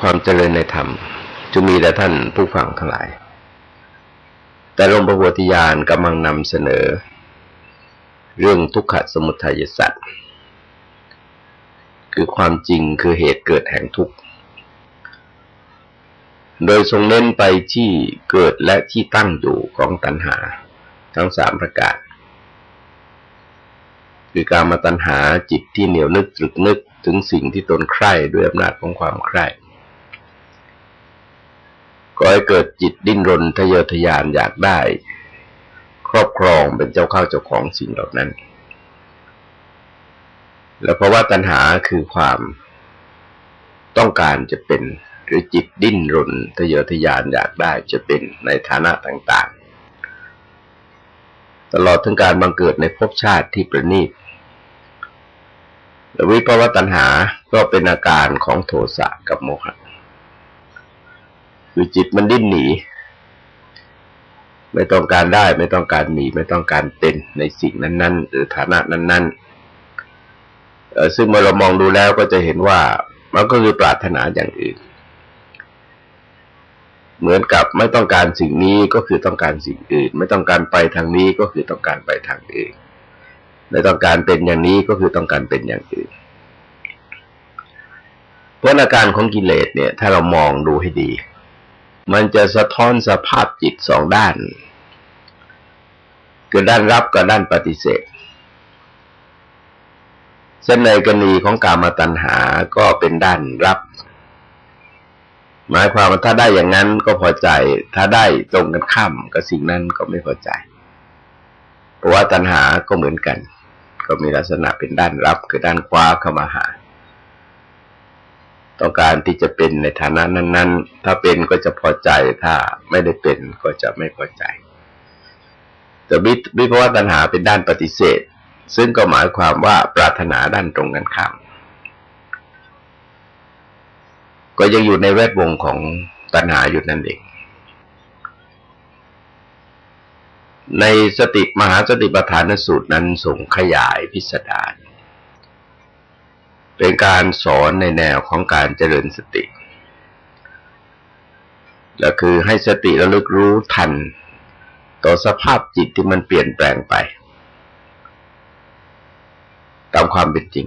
ความเจริญในธรรมจะมีแต่ท่านผู้ฟังทั้งหลาย แต่หลวงพระโพธิญาณกำลังนำเสนอ เรื่องทุกขสมุทัยสัตว์คือความจริงคือเหตุเกิดแห่งทุกข์ โดยทรงเน้นไปที่เกิดและที่ตั้งอยู่ของตัณหา ทั้งสามประการ คือการมาตัณหาจิตที่เหนียวนึกตรึกนึกถึงสิ่งที่ตนใคร่ด้วยอำนาจของความใคร่ ก็ให้เกิดจิตดิ้นรนทะเยอทะยานอยากได้ ครอบครองเป็นเจ้าข้าวเจ้าของสิ่งเหล่านั้น แล้วเพราะว่าตัณหาคือความต้องการจะเป็นหรือจิตดิ้นรนทะเยอทะยานอยากได้จะเป็นในฐานะต่างๆ ตลอดถึงการบังเกิดในภพชาติที่ประณีตวิภาวะตัณหาก็เป็นอาการของโทสะกับโมหะ คือจิตมันดิ้นหนี ไม่ต้องการได้ ไม่ต้องการมี ไม่ต้องการเป็นในสิ่งนั้น ๆ หรือฐานะนั้น ๆ ซึ่งเมื่อเรามองดูแล้วก็จะเห็นว่า มันก็คือปรารถนาอย่างอื่น เหมือนกับไม่ต้องการสิ่งนี้ก็คือต้องการสิ่งอื่น ไม่ต้องการไปทางนี้ก็คือต้องการไปทางอื่นไม่ต้องการเป็นอย่างนี้ก็คือต้องการเป็นอย่างอื่นเพราะอาการของกิเลสเนี่ย ถ้าเรามองดูให้ดี มันจะสะท้อนสภาพจิตสองด้าน คือด้านรับกับด้านปฏิเสธเช่นในกรณีของกามาตัณหาก็เป็นด้านรับ หมายความว่าถ้าได้อย่างนั้นก็พอใจ ถ้าได้ตรงกันข้ามกับสิ่งนั้นก็ไม่พอใจ เพราะว่าตัณหาก็เหมือนกัน ก็มีลักษณะเป็นด้านรับ คือด้านคว้าเข้ามาหา ต้อการที่จะเป็นในฐานะนั้น ๆ ถ้าเป็นก็จะพอใจถ้าไม่ได้เป็นก็จะไม่พอใจ แต่วิภาวะตัณหาเป็นด้านปฏิเสธ ซึ่งก็หมายความว่าปรารถนาด้านตรงกันข้ามก็ยังอยู่ในแวดวงของตัณหาอยู่นั่นเอง ในสติมหาสติปัฏฐานสูตรนั้นส่งขยายพิสดาร เป็นการสอนในแนวของการเจริญสติและคือให้สติระลึกรู้ทัน ต่อสภาพจิตที่มันเปลี่ยนแปลงไป ตามความเป็นจริง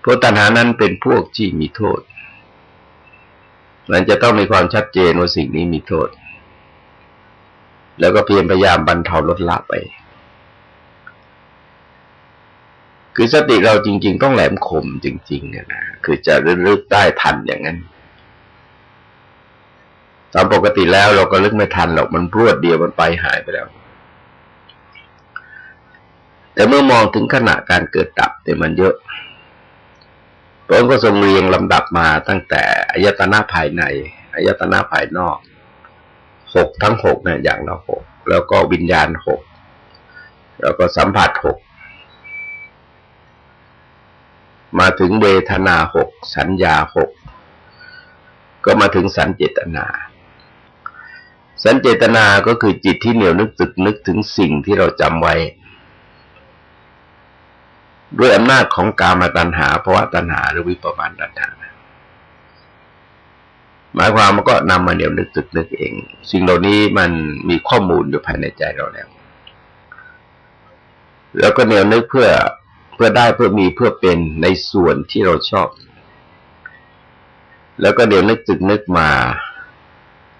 เพราะตัณหานั้นเป็นพวกที่มีโทษ มันจะต้องมีความชัดเจนว่าสิ่งนี้มีโทษ แล้วก็เพียรพยายามบรรเทาลดละไป คือสติเราจริง ๆ ต้องแหลมคมจริงๆนะคือจะรึกได้ทันอย่างนั้นตามปกติแล้วเราก็ลึกไม่ทันหรอกมันรวดเดียวมันไปหายไปแล้ว แต่เมื่อมองถึงขณะการเกิดดับเนี่ยมันเยอะพระองค์ก็ทรงเรียงลำดับมาตั้งแต่อายตนะภายในอายตนะภายนอกหกทั้งหกเนี่ยอย่างละหกแล้วก็วิญญาณหกแล้วก็สัมผัสหก มาถึงเวทนาหกสัญญาหกก็มาถึงสัญเจตนา สัญเจตนาก็คือจิตที่เหนียวนึกตึกนึกถึงสิ่งที่เราจำไว้ ด้วยอำนาจของกามาตัณหาภาวะตัณหาหรือวิปมาตัณหาหมายความมันก็นำมาเดียวนึกตึกนึกเอง สิ่งเหล่านี้มันมีข้อมูลอยู่ภายในใจเราแล้ว แล้วก็เหนียวนึกเพื่อ เพื่อได้เพื่อมีเพื่อเป็นในส่วนที่เราชอบ แล้วก็เดี๋ยวนึกตึกนึกมา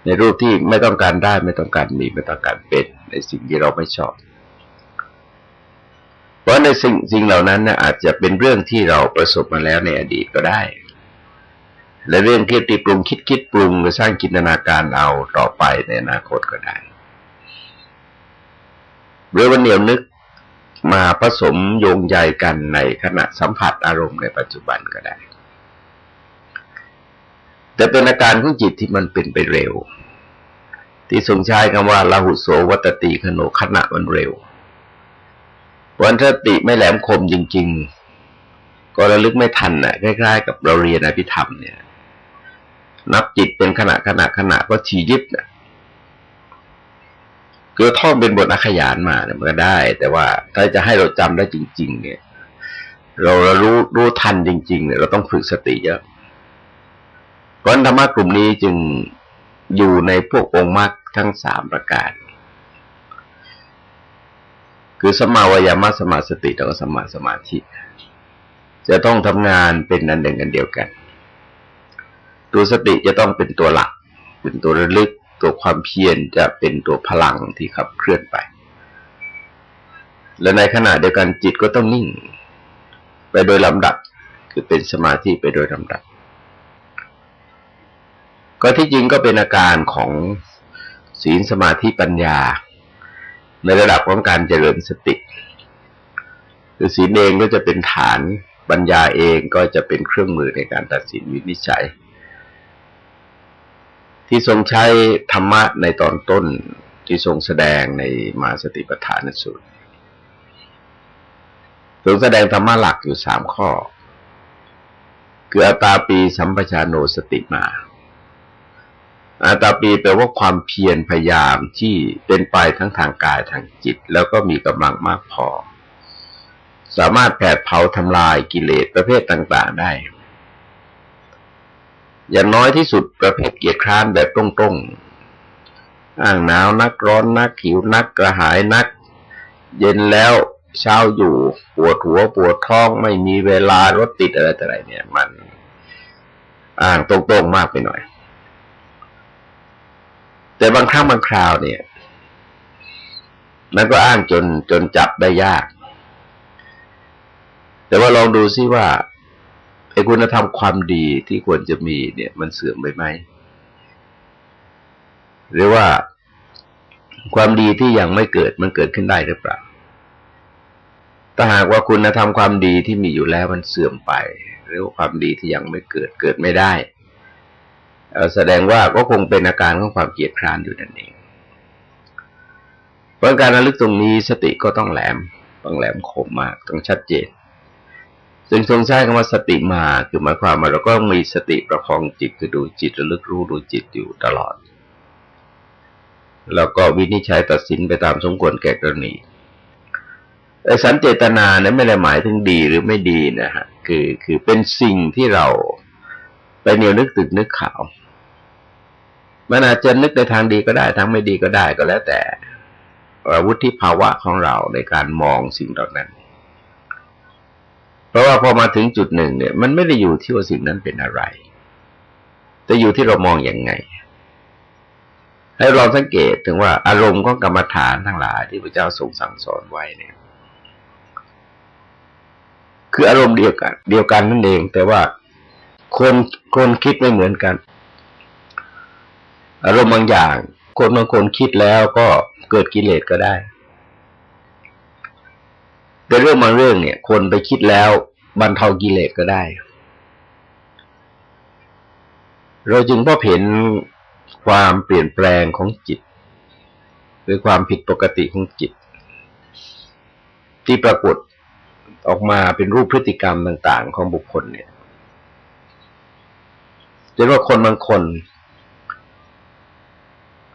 ในรูปที่ไม่ต้องการได้ไม่ต้องการมีไม่ต้องการเป็น ในสิ่งที่เราไม่ชอบ เพราะในสิ่งสิ่งเหล่านั้นนะอาจจะเป็นเรื่องที่เราประสบมาแล้วในอดีตก็ได้ และเรื่องที่ติปรุงคิดคิดปรุงหรือสร้างจินตนาการเอาต่อไปในอนาคตก็ได้หรือวันเหนียวนึก มาผสมโยงใยกันในขณะสัมผัสอารมณ์ในปัจจุบันก็ได้ แต่เป็นอาการของจิตที่มันเป็นไปเร็ว ที่ทรงใช้คำว่าลาหุโสวัตติขโนขณะมันเร็ววันสติไม่แหลมคมจริง ๆ ก็ระลึกไม่ทันน่ะคล้ายๆกับเราเรียนอภิธรรมเนี่ย นับจิตเป็นขณะขณะขณะก็ชียิบนะ คือท่องเป็นบทอักขยานมาเนี่ยมันก็ได้ แต่ว่าถ้าจะให้เราจำได้จริง ๆ เนี่ย เราเรารู้รู้ทันจริง ๆ เนี่ยเราต้องฝึกสติเยอะเพราะธรรมะกลุ่มนี้จึงอยู่ในพวกองค์มรรคทั้งสามประการคือสมาวายามะสมาสติแล้วก็สมาสมาธิ จะต้องทำงานเป็นอันหนึ่งกันเดียวกัน ตัวสติจะต้องเป็นตัวหลัก เป็นตัวระลึก ตัวความเพียรจะเป็นตัวพลังที่ขับเคลื่อนไป และในขณะเดียวกันจิตก็ต้องนิ่ง ไปโดยลำดับ คือเป็นสมาธิไปโดยลำดับ ก็ที่จริงก็เป็นอาการของศีลสมาธิปัญญา ในระดับของการเจริญสติคือศีลเองก็จะเป็นฐานปัญญาเองก็จะเป็นเครื่องมือในการตัดสินวินิจฉัย ที่ทรงใช้ธรรมะในตอนต้นที่ทรงแสดงในมาสติปัฏฐานสูตรทรงแสดงธรรมะหลักอยู่สามข้อ คืออัตตาปีสัมปชานโนสติมาอาตาปีแปลว่าความเพียรพยายามที่เป็นไปทั้งทางกายทางจิต แล้วก็มีกำลังมากพอ สามารถแผดเผาทำลายกิเลสประเภทต่าง ๆ ได้ อย่างน้อยที่สุดประเภทเกียรคร้านแบบตรงๆอ้างหนาวนักร้อนนักหิวนักกระหายนัก เย็นแล้วเช้าอยู่ปวดหัวปวดท้องไม่มีเวลารถติดอะไรต่ออะไรเนี่ย มันอ้างตรงๆมากไปหน่อย แต่บางครั้งบางคราวเนี่ยมันก็อ้างจนจนจับได้ยาก แต่ว่าลองดูซิว่า อ้คุณธรรมความดีที่ควรจะมีเนี่ยมันเสื่อมไปไหม หรือว่าความดีที่ยังไม่เกิดมันเกิดขึ้นได้หรือเปล่า ถ้าหากว่าคุณธรรมความดีที่มีอยู่แล้วมันเสื่อมไป หรือว่าความดีที่ยังไม่เกิดเกิดไม่ได้แสดงว่าก็คงเป็นอาการของความเกียดคร้านอยู่นั่นเองเพราะการระลึกตรงนี้สติก็ต้องแหลมต้องแหลมคมมากต้องชัดเจน ซึ่งทรงใช้คำว่าสติมาคือหมายความว่าเราก็มีสติประคองจิตคือดูจิตระลึกรู้ดูจิตอยู่ตลอด แล้วก็วินิจฉัยตัดสินไปตามสมควรแก่กรณีไอ้สันเจตนาเนี่ยไม่ได้หมายถึงดีหรือไม่ดีนะฮะคือคือเป็นสิ่งที่เราไปเหนียวนึกตึกนึกข่าวมันอาจจะนึกในทางดีก็ได้ทางไม่ดีก็ได้ก็แล้วแต่วุฒิภาวะของเราในการมองสิ่งเหล่านั้น เพราะว่าพอมาถึงจุดหนึ่งเนี่ย มันไม่ได้อยู่ที่ว่าสิ่งนั้นเป็นอะไร แต่อยู่ที่เรามองอย่างไง ให้เราสังเกตถึงว่าอารมณ์ของกรรมฐานทั้งหลายที่พระเจ้าทรงสั่งสอนไว้เนี่ย คืออารมณ์เดียวกัน เดียวกันนั่นเอง แต่ว่าคนคนคิดไม่เหมือนกัน อารมณ์บางอย่าง คนบางคนคิดแล้วก็เกิดกิเลสก็ได้ แต่เรื่องบางเรื่องเนี่ย คนไปคิดแล้วบรรเทากิเลสก็ได้ เราจึงพบเห็นความเปลี่ยนแปลงของจิต หรือความผิดปกติของจิต ที่ปรากฏออกมาเป็นรูปพฤติกรรมต่าง ๆ ของบุคคลเนี่ยจะว่าคนบางคน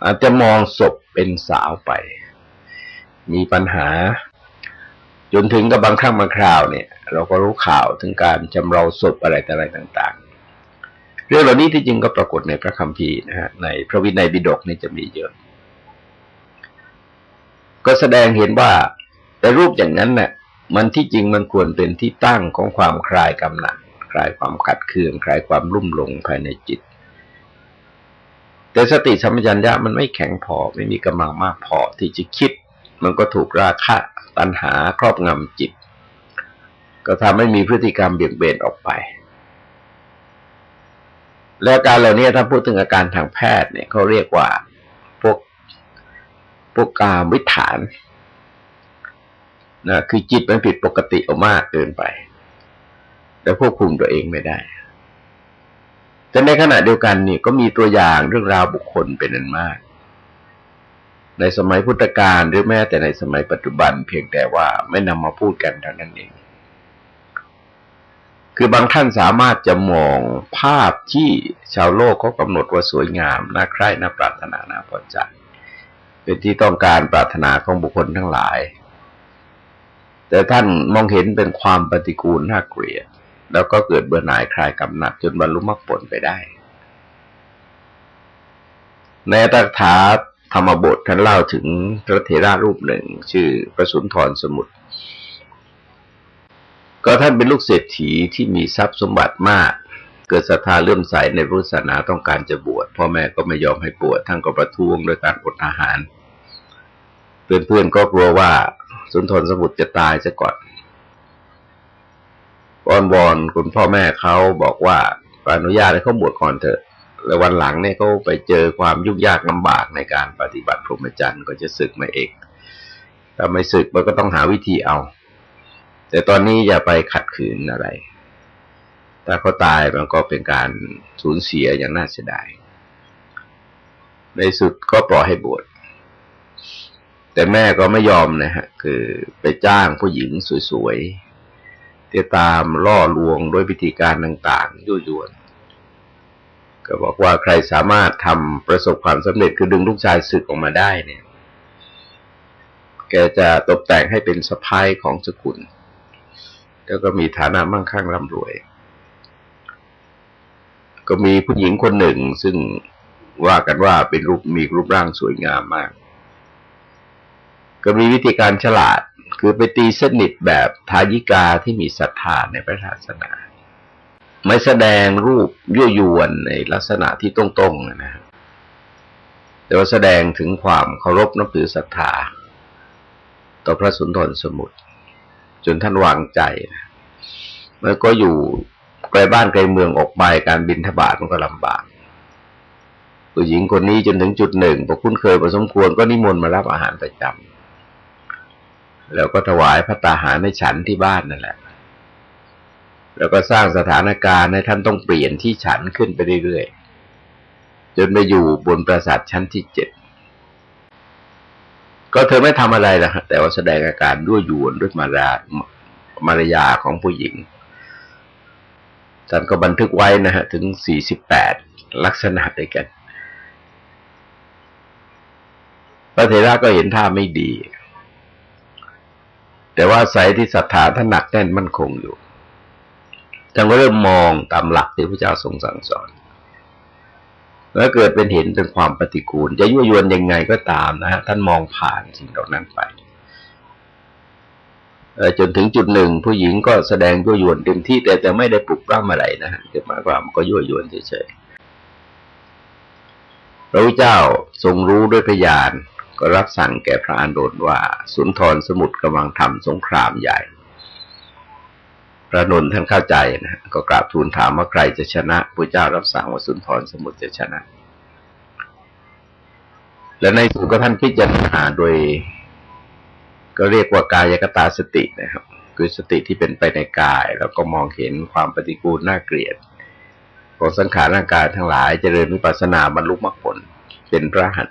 อาจจะมองศพเป็นสาวไป มีปัญหา จนถึงกับบางครั้งบางคราวเนี่ย เราก็รู้ข่าวถึงการจำเราศพอะไรแต่อะไรต่าง ๆ เรื่องเหล่านี้ที่จริงก็ปรากฏในพระคัมภีร์นะฮะในพระวินัยบิดกนี่จะมีเยอะ ก็แสดงเห็นว่าแต่รูปอย่างนั้นเนี่ยมันที่จริงมันควรเป็นที่ตั้งของความคลายกำหนัดคลายความขัดเคืองคลายความรุ่มหลงภายในจิต แต่สติสัมปชัญญะมันไม่แข็งพอไม่มีกำลังมากพอที่จะคิด มันก็ถูกราคะ ตัณหาครอบงำจิต ก็ทำให้มีพฤติกรรมเบี่ยงเบนออกไป แล้วการเหล่านี้ถ้าพูดถึงอาการทางแพทย์เนี่ยเขาเรียกว่าพวกพวกกามวิถานนะคือจิตมันผิดปกติออกมากเกินไป แต่ควบคุมตัวเองไม่ได้ แต่ในขณะเดียวกันนี่ก็มีตัวอย่างเรื่องราวบุคคลเป็นอันมาก ในสมัยพุทธกาลหรือแม้แต่ในสมัยปัจจุบันเพียงแต่ว่าไม่นำมาพูดกันเท่านั้นเอง คือบางท่านสามารถจะมองภาพที่ชาวโลกเขากำหนดว่าสวยงามน่าใคร่น่าปรารถนาน่าพอใจเป็นที่ต้องการปรารถนาของบุคคลทั้งหลาย แต่ท่านมองเห็นเป็นความปฏิกูลน่าเกลียด แล้วก็เกิดเบื่อหน่ายคลายกำหนัดจนบรรลุมรรคผลไปได้ ในอักถา ธรรมบทท่านเล่าถึงพระเถระรูปหนึ่ง ชื่อพระสุนทรสมุทรก็ท่านเป็นลูกเศรษฐีที่มีทรัพย์สมบัติมาก เกิดศรัทธาเลื่อมใสในพุทธศาสนาต้องการจะบวชพ่อแม่ก็ไม่ยอมให้บวชท่านก็ประท้วงโดยการอดอาหาร เพื่อนๆก็กลัวว่าสุนทรสมุทรจะตายซะก่อนวอนวอนคุณพ่อแม่เขาบอกว่าอนุญาตให้เขาบวชก่อนเถอะ แล้ววันหลังเนี่ยเขาไปเจอความยุ่งยากลำบากในการปฏิบัติพรหมจรรย์ก็จะศึกมาเองถ้าไม่ศึกมันก็ต้องหาวิธีเอา แต่ตอนนี้อย่าไปขัดขืนอะไร ถ้าเขาตายมันก็เป็นการสูญเสียอย่างน่าเสียดาย ในสุดก็ปล่อยให้บวช แต่แม่ก็ไม่ยอมนะฮะ คือไปจ้างผู้หญิงสวยๆที่ตามล่อลวงด้วยวิธีการต่างๆยั่วยวน ก็บอกว่าใครสามารถทำประสบความสำเร็จคือดึงลูกชายศึกออกมาได้เนี่ย แกจะตกแต่งให้เป็นสะพ้ายของสกุล แล้วก็มีฐานะมั่งคั่งร่ำรวย ก็มีผู้หญิงคนหนึ่งซึ่งว่ากันว่าเป็นรูปมีรูปร่างสวยงามมาก ก็มีวิธีการฉลาด คือไปตีสนิทแบบทายิกาที่มีศรัทธาในพระศาสนา ไม่แสดงรูปยั่วยวนในลักษณะที่ตรงๆนะฮะแต่ว่าแสดงถึงความเคารพนับถือศรัทธา ต่อพระสุนทรสมุทรจนท่านวางใจนะแล้วก็อยู่ไกลบ้านไกลเมืองออกไปการบินทบาทมันก็ลำบากผู้หญิงคนนี้จนถึงจุดหนึ่งพอคุ้นเคยพอสมควรก็นิมนต์มารับอาหารประจำแล้วก็ถวายพระตาหารในฉันที่บ้านนั่นแหละ แล้วก็สร้างสถานการณ์ให้ท่านต้องเปลี่ยนที่ฉันขึ้นไปเรื่อยๆ จนไปอยู่บนปราสาทชั้นที่เจ็ด ก็เธอไม่ทำอะไรนะแต่ว่าแสดงอาการด้วยยวนด้วยมารยามารยาของผู้หญิงท่านก็บันทึกไว้นะฮะ ถึงสี่สิบแปดลักษณะด้วยกัน พระเถระก็เห็นท่าไม่ดี แต่ว่าสายที่ศรัทธาท่านหนักแน่นมั่นคงอยู่ ท่านก็เริ่มมองตามหลักที่พระเจ้าทรงสั่งสอน แล้วเกิดเป็นเห็นเป็นความปฏิกูล จะยั่วยวนยังไงก็ตามนะฮะท่านมองผ่านสิ่งเหล่านั้นไปจนถึงจุดหนึ่งผู้หญิงก็แสดงยั่วยวนเต็มที่แต่แต่ไม่ได้ปลุกปล้ำอะไรนะฮะแต่หมายความก็ยั่วยวนเฉยๆพระเจ้าทรงรู้ด้วยพยานก็รับสั่งแก่พระอานนท์ว่า สุนทรสมุทรกำลังทำสงครามใหญ่ ระนนท์ท่านเข้าใจนะก็กราบทูลถามว่าใครจะชนะพระเจ้ารับสั่งว่าสุนทรสมุทรจะชนะ และในสุดก็ท่านพิจารณาโดย ก็เรียกว่ากายกตาสตินะครับ คือสติที่เป็นไปในกาย แล้วก็มองเห็นความปฏิกูลน่าเกลียด ของสังขารร่างกายทั้งหลายจเจริญวิปัสสนาบรรลุมรรคผลเป็นพระหัน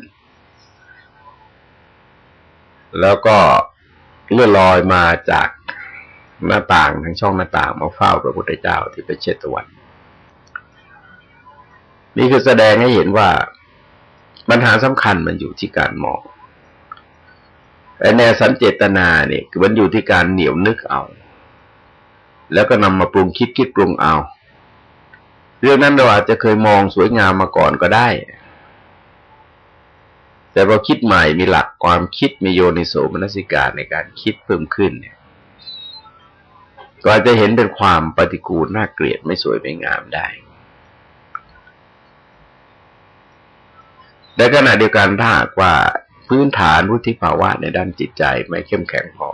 แล้วก็เลื่อนลอยมาจาก หน้าต่างทั้งช่องหน้าต่างมาเฝ้าพระพุทธเจ้าที่ป็นเชตวัน นี่คือแสดงให้เห็นว่าปัญหาสำคัญมันอยู่ที่การมองแต่แนวสันเจตนาเนี่ยมันอยู่ที่การเหนียวนึกเอา แล้วก็นำมาปรุงคิดคิดปรุงเอา เรื่องนั้นเราอาจจะเคยมองสวยงามมาก่อนก็ได้ แต่พอคิดใหม่มีหลักความคิดมีโยนิโสมนสิการในการคิดเพิ่มขึ้นเนี่ย ก็อาจจะเห็นเป็นความปฏิกูลน่าเกลียดไม่สวยไม่งามได้ในขณะเดียวกันถ้าหากว่าพื้นฐานวุฒิภาวะในด้านจิตใจไม่เข้มแข็งพอ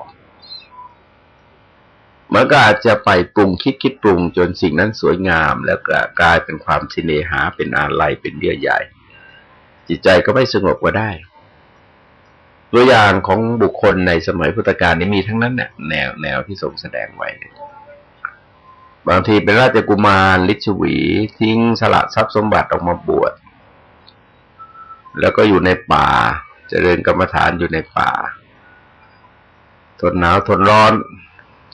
มันก็อาจจะไปปรุงคิดคิดปรุงจนสิ่งนั้นสวยงาม แล้วกลายเป็นความสิเนหาเป็นอาลัยเป็นเยื่อใหญ่ จิตใจก็ไม่สงบก็ได้ ตัวอย่างของบุคคลในสมัยพุทธกาลนี้มีทั้งนั้นเนี่ยแนวแนวที่ทรงแสดงไว้ บางทีเป็นราชกุมารลิชวีทิ้งสละทรัพย์สมบัติออกมาบวชแล้วก็อยู่ในป่าจเจริญกรรมฐานอยู่ในป่า ทนหนาวทนร้อน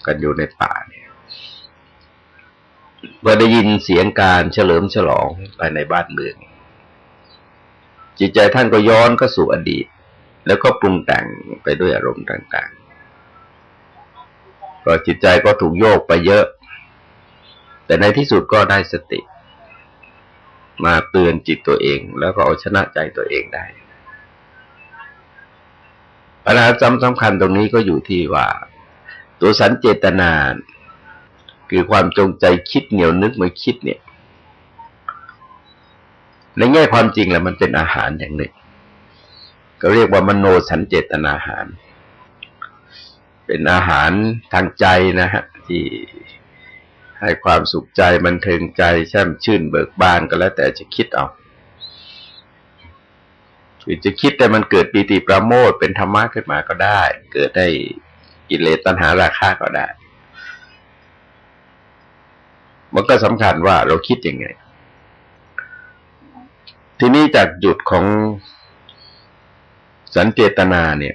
กันอยู่ในป่าเนี่ยเมื่อได้ยินเสียงการเฉลิมฉลองภายในบ้านเมือง จิตใจท่านก็ย้อนก็สู่อดีต แล้วก็ปรุงแต่งไปด้วยอารมณ์ต่างๆ ก็จิตใจก็ถูกโยกไปเยอะ แต่ในที่สุดก็ได้สติ มาเตือนจิตตัวเอง แล้วก็เอาชนะใจตัวเองได้ปัญหาจำสำคัญตรงนี้ก็อยู่ที่ว่า ตัวสันเจตนา คือความจงใจคิดเหนียวนึกมาคิดเนี่ย ในแง่ความจริงแล้วมันเป็นอาหารอย่างหนึ่ง ก็เรียกว่ามโนสันเจตนาหาร เป็นอาหารทางใจนะฮะที่ให้ความสุขใจมันเทิงใจแช่มชื่นเบิกบานก็แล้วแต่จะคิดเอาคือจะคิดแต่มันเกิดปีติประโมทเป็นธรรมะขึ้นมาก็ได้ เกิดได้กิเลสตัณหาราคะก็ได้ มันก็สำคัญว่าเราคิดยังไง ทีนี้จากจุดของ สันเจตนาเนี่ย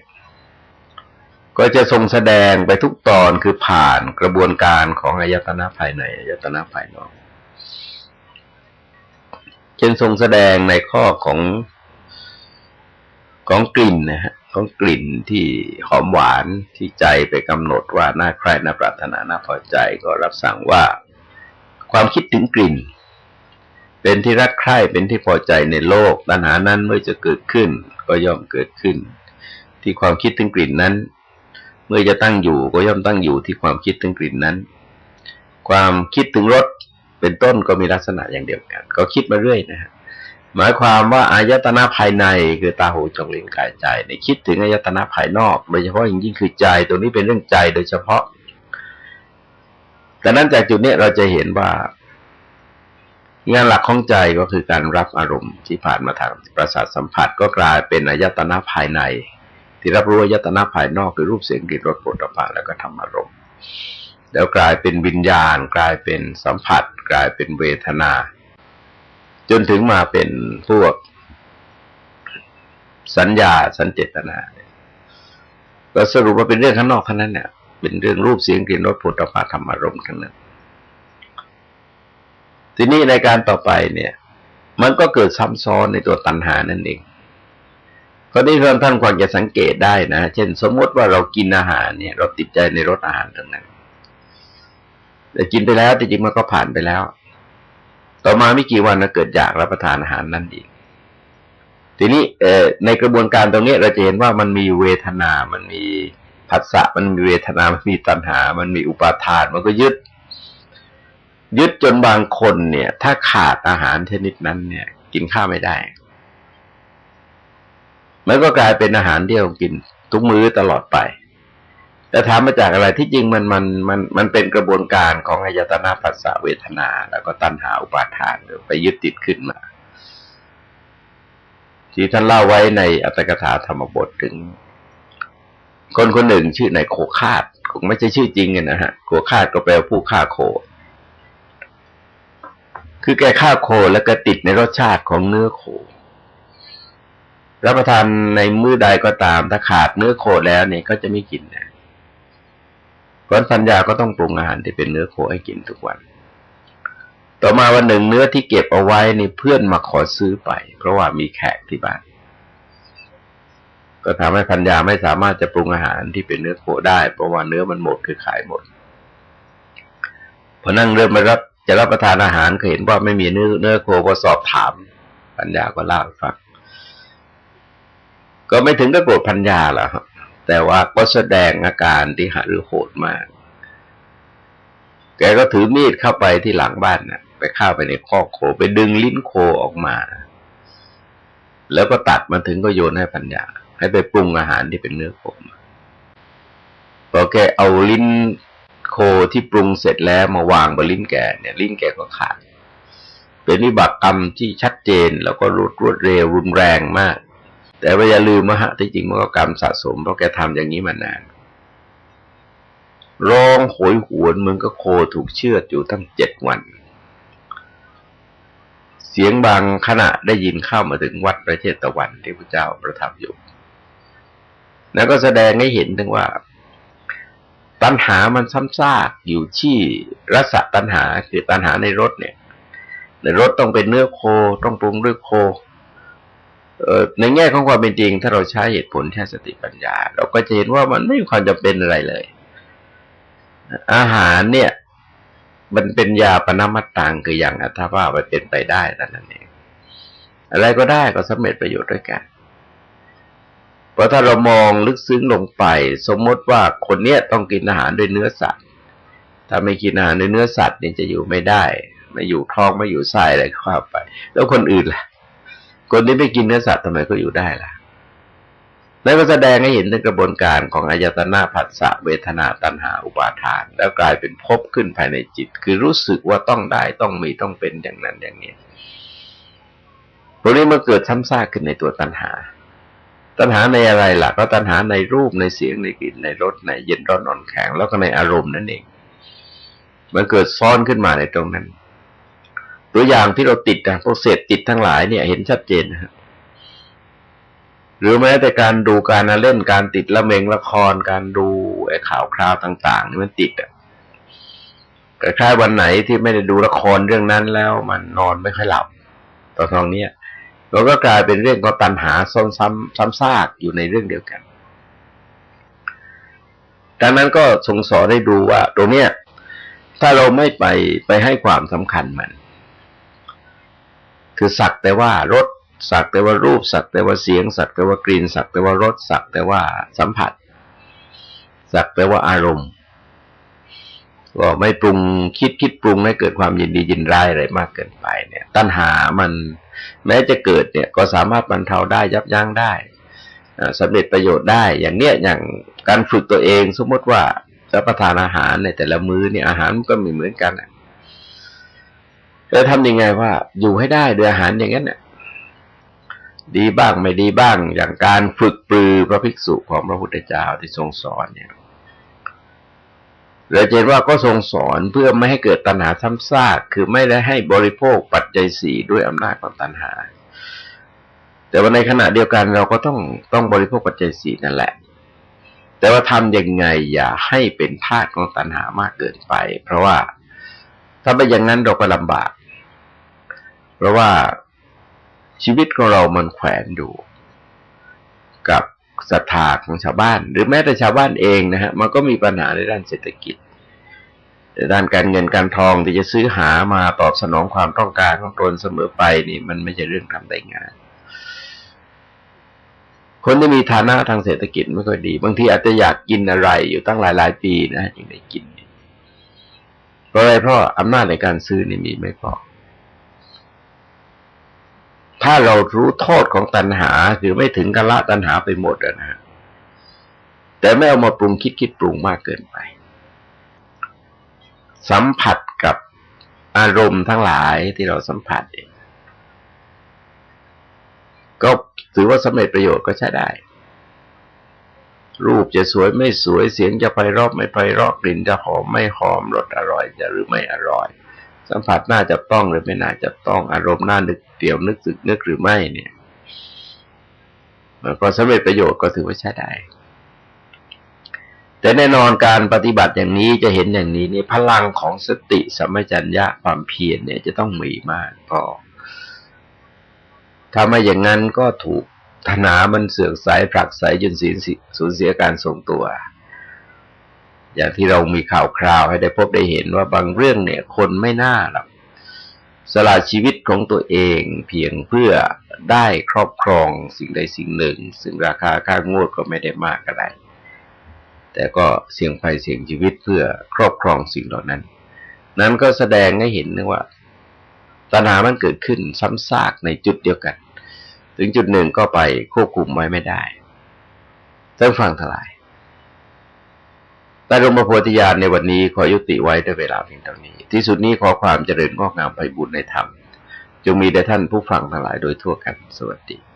ก็จะทรงแสดงไปทุกตอนคือผ่านกระบวนการของอายตนะภายในอายตนะภายนอกเช่นทรงแสดงในข้อของของกลิ่นนะฮะของกลิ่นที่หอมหวานที่ใจไปกำหนดว่าน่าใคร่น่าปรารถนาน่าพอใจก็รับสั่งว่า ความคิดถึงกลิ่น เป็นที่รักใคร่เป็นที่พอใจในโลกตัณหานั้นเมื่อจะเกิดขึ้น ก็ย่อมเกิดขึ้น ที่ความคิดถึงกลิ่นนั้น เมื่อจะตั้งอยู่ก็ย่อมตั้งอยู่ที่ความคิดถึงกลิ่นนั้น ความคิดถึงรสเป็นต้นก็มีลักษณะอย่างเดียวกัน ก็คิดมาเรื่อยนะฮะหมายความว่าอายตนะภายในคือตาหูจมูกลิ้นกายใจในคิดถึงอายตนะภายนอก โดยเฉพาะอย่างยิ่งคือใจตัวนี้เป็นเรื่องใจโดยเฉพาะ แต่นั้นจากจุดนี้เราจะเห็นว่า งานหลักของใจก็คือการรับอารมณ์ที่ผ่านมาทางประสาทสัมผัสก็กลายเป็นอายตนะภายใน ที่รับรู้อายตนะภายนอกคือรูปเสียงกลิ่นรสปุถะพะแล้วก็ทำอารมณ์แล้วกลายเป็นวิญญาณ กลายเป็นสัมผัส กลายเป็นเวทนา จนถึงมาเป็นพวกสัญญาสัญเจตนาก็สรุปว่าเป็นเรื่องข้างนอกเทั้งนั้นเนี่ยเป็นเรื่องรูปเสียงกลิ่นรสผลิตภัณฑ์ธรรมารมณ์ทั้งนั้น ทีนี้ในการต่อไปเนี่ย มันก็เกิดซ้ำซ้อนในตัวตัณหานั่นเองก็ที่ท่านควรจะสังเกตได้นะ เช่น สมมติว่าเรากินอาหารเนี่ย เราติดใจในรสอาหารทั้งนั้น แต่กินไปแล้วจริงๆมันก็ผ่านไปแล้ว ต่อมาไม่กี่วันก็เกิดอยากรับประทานอาหารนั่นอีกทีนี้เอ่อในกระบวนการตรงนี้เราจะเห็นว่ามันมีเวทนา มันมีผัสสะ มันมีเวทนา มันมีตัณหา มันมีอุปาทาน มันก็ยึด ยึดจนบางคนเนี่ย ถ้าขาดอาหารชนิดนั้นเนี่ย กินข้าวไม่ได้ มันก็กลายเป็นอาหารที่เรากิน ทุกมื้อตลอดไป แต่ถามมาจากอะไรที่จริงมันมันมันมันเป็นกระบวนการของอายตนะปัสสะเวทนา แล้วก็ตัณหาอุปาทานไปยึดติดขึ้นมาที่ท่านเล่าไว้ในอัตถกถาธรรมบทถึง คนคนหนึ่งชื่อนายโคคาดคงไม่ใช่ชื่อจริงนะฮะโคคาดก็แปลผู้ฆ่าโค คือแกฆ่าโคแล้วก็ติดในรสชาติของเนื้อโค รับประทานในมื้อใดก็ตามถ้าขาดเนื้อโคแล้วเนี่ยก็จะไม่กินนะเพราะสัญญาก็ต้องปรุงอาหารที่เป็นเนื้อโคให้กินทุกวัน ต่อมาวันหนึ่งเนื้อที่เก็บเอาไว้นี่เพื่อนมาขอซื้อไป เพราะว่ามีแขกที่บ้าน ก็ทำให้พัญญาไม่สามารถจะปรุงอาหารที่เป็นเนื้อโคได้ เพราะว่าเนื้อมันหมดคือขายหมดพอนั่งเริ่มมารับ จะรับประทานอาหารก็เห็นว่าไม่มีเนื้อเนื้อโคก็สอบถามพัญญาก็เล่าให้ฟังก็ไม่ถึงก็โกรธพัญญาหรอกแต่ว่าก็แสดงอาการที่หรือโหดมาก แกก็ถือมีดเข้าไปที่หลังบ้านนะ่ะ ไปเข้าไปในข้อโคไปดึงลิ้นโคออกมา แล้วก็ตัดมาถึงก็โยนให้ปัญญา ให้ไปปรุงอาหารที่เป็นเนื้อโคมาพอแกเอาลิ้น โคที่ปรุงเสร็จแล้วมาวางบนลิ้นแก่เนี่ยลิ้นแก่ก็ขาด เป็นวิบากกรรมที่ชัดเจนแล้วก็รวดรวดเร็วรุนแรงมาก แต่ว่าอย่าลืมว่าฮะที่จริงมันก็กรรมสะสมเพราะแกทำอย่างนี้มานานร้องโหยหวนมึงก็โคถูกเชือดอยู่ตั้งเจ็ดวัน เสียงบางขณะได้ยินเข้ามาถึงวัดพระเจตวันที่พระเจ้าประทับอยู่ แล้วก็แสดงให้เห็นถึงว่า ตัณหามันซ้ำซากอยู่ที่รสตัณหาคือตัณหาในรถเนี่ย ในรถต้องเป็นเนื้อโคต้องปรุงด้วยโคในแง่ของความเป็นจริง ถ้าเราใช้เหตุผลแค่สติปัญญา เราก็จะเห็นว่ามันไม่มีความจำเป็นอะไรเลย อาหารเนี่ย มันเป็นยาปนามัตตังคืออย่างอัตภาพมันเป็นไปได้นั่นเองอะไรก็ได้ก็สำเร็จประโยชน์ด้วยกัน ราะถ้าเรามองลึกซึ้งลงไป สมมติว่าคนเนี้ยต้องกินอาหารด้วยเนื้อสัตว์ ถ้าไม่กินอาหารด้วยเนื้อสัตว์เนี่ยจะอยู่ไม่ได้ไม่อยู่ท้องไม่อยู่ไส้อะไรเข้าไป แล้วคนอื่นล่ะ คนที่ไม่กินเนื้อสัตว์ทำไมก็อยู่ได้ล่ะนั่นก็แสดงให้เห็นถึงกระบวนการของอายตนะผัสสะเวทนาตัณหาอุปาทาน แล้วกลายเป็นภพขึ้นภายในจิต คือรู้สึกว่าต้องได้ต้องมีต้องเป็นอย่างนั้นอย่างนี้พวกนี้มันเกิดซ้ำซากขึ้นในตัวตัณหา ตัณหาในอะไรล่ะ ก็ตัณหาในรูปในเสียงในกลิ่นในรสในเย็นร้อนนอนแข็งแล้วก็ในอารมณ์นั่นเอง มันเกิดซ้อนขึ้นมาในตรงนั้น ตัวอย่างที่เราติดนะพวกเศษติดทั้งหลายเนี่ยเห็นชัดเจนนะครับหรือแม้แต่การดูการเล่นการติดละเมงละครการดูไอ้ข่าวคราวต่างๆนี่มันติดอะคล้ายวันไหนที่ไม่ได้ดูละครเรื่องนั้นแล้ว มันนอนไม่ค่อยหลับตอทองเนี้ย เราก็กลายเป็นเรื่องของตัณหาซ้ำซ้ำซ้ำซากอยู่ในเรื่องเดียวกันดังนั้นก็ทรงสอนให้ดูว่าตรงเนี้ยถ้าเราไม่ไปไปให้ความสำคัญมัน คือสักแต่ว่ารสสักแต่ว่ารูป สักแต่ว่าเสียง สักแต่ว่ากลิ่น สักแต่ว่ารสสักแต่ว่าสัมผัส สักแต่ว่าอารมณ์ก็ไม่ปรุงคิดคิดปรุงให้เกิดความยินดียินร้ายอะไรมากเกินไปเนี่ย ตัณหามัน แม้จะเกิดเนี่ยก็สามารถบรรเทาได้ยับยั้งได้สำเร็จประโยชน์ได้ อย่างเนี้ยอย่างการฝึกตัวเองสมมติว่าจะประทานอาหารในแต่ละมื้อเนี่ยอาหารก็มีเหมือนกันแล้วทำยังไงว่าอยู่ให้ได้ด้วยอาหารอย่างนั้นเนี่ยดีบ้างไม่ดีบ้างอย่างการฝึกปรือพระภิกษุของพระพุทธเจ้าที่ทรงสอนเนี่ย เราเห็นว่าก็ทรงสอนเพื่อไม่ให้เกิดตัณหาซ้ำซากคือไม่ได้ให้บริโภคปัจจัยสี่ด้วยอำนาจของตัณหา แต่ว่าในขณะเดียวกันเราก็ต้องต้องบริโภคปัจจัยสี่นั่นแหละ แต่ว่าทำยังไงอย่าให้เป็นทาสของตัณหามากเกินไป เพราะว่าถ้าไม่อย่างนั้นเราก็ลำบาก เพราะว่าชีวิตของเรามันแขวนอยู่กับ ศรัทธาของชาวบ้าน หรือแม้แต่ชาวบ้านเองนะฮะมันก็มีปัญหาในด้านเศรษฐกิจในด้านการเงินการทองที่จะซื้อหามาตอบสนองความต้องการของตนเสมอไปนี่มันไม่ใช่เรื่องทำได้ง่ายคนที่มีฐานะทางเศรษฐกิจไม่ค่อยดี บางทีอาจจะอยากกินอะไรอยู่ตั้งหลายหลายปีนะจึงได้กินเพราะอะไรเพราะอำนาจในการซื้อนี่มีไม่พอ ถ้าเรารู้โทษของตัณหา คือไม่ถึงกะละตัณหาไปหมดนะฮะแต่ไม่เอามาปรุงคิดคิดปรุงมากเกินไป สัมผัสกับอารมณ์ทั้งหลายที่เราสัมผัสเองก็ถือว่าสำเร็จประโยชน์ก็ใช้ได้ รูปจะสวยไม่สวยเสียงจะไพเราะไม่ไพเราะกลิ่นจะหอมไม่หอมรสอร่อยจะหรือไม่อร่อย สัมผัสน่าจะต้องหรือไม่น่าจะต้องอารมณ์น่านึกเดี่ยวนึกสึกนึกหรือไม่เนี่ยก็สำเร็จประโยชน์ก็ถือว่าใช้ได้ แต่แน่นอนการปฏิบัติอย่างนี้จะเห็นอย่างนี้นี่พลังของสติสัมปชัญญะความเพียรเนี่ยจะต้องมีมากพอถ้าไม่อย่างนั้นก็ถูกธนามันเสื่อมสายผลักสายจนสูญเสียการทรงตัว อย่างที่เรามีข่าวคราวให้ได้พบได้เห็นว่าบางเรื่องเนี่ยคนไม่น่าหรอกสละชีวิตของตัวเองเพียงเพื่อได้ครอบครองสิ่งใดสิ่งหนึ่ง ซึ่งราคาค่างวดก็ไม่ได้มากอะไรแต่ก็เสี่ยงภัยเสี่ยงชีวิตเพื่อครอบครองสิ่งเหล่านั้น นั้นก็แสดงให้เห็นนะว่าตัณหามันเกิดขึ้นซ้ำซากในจุดเดียวกัน ถึงจุดหนึ่งก็ไปควบคุมไว้ไม่ได้ต้องฟังทลาย แต่ลงมาโพธิญาณในวันนี้ขอยุติไว้ด้วยเวลาเพียงเท่านี้ ที่สุดนี้ขอความเจริญงอกงามไปบุญในธรรม จงมีแด่ท่านผู้ฟังทั้งหลายโดยทั่วกัน สวัสดี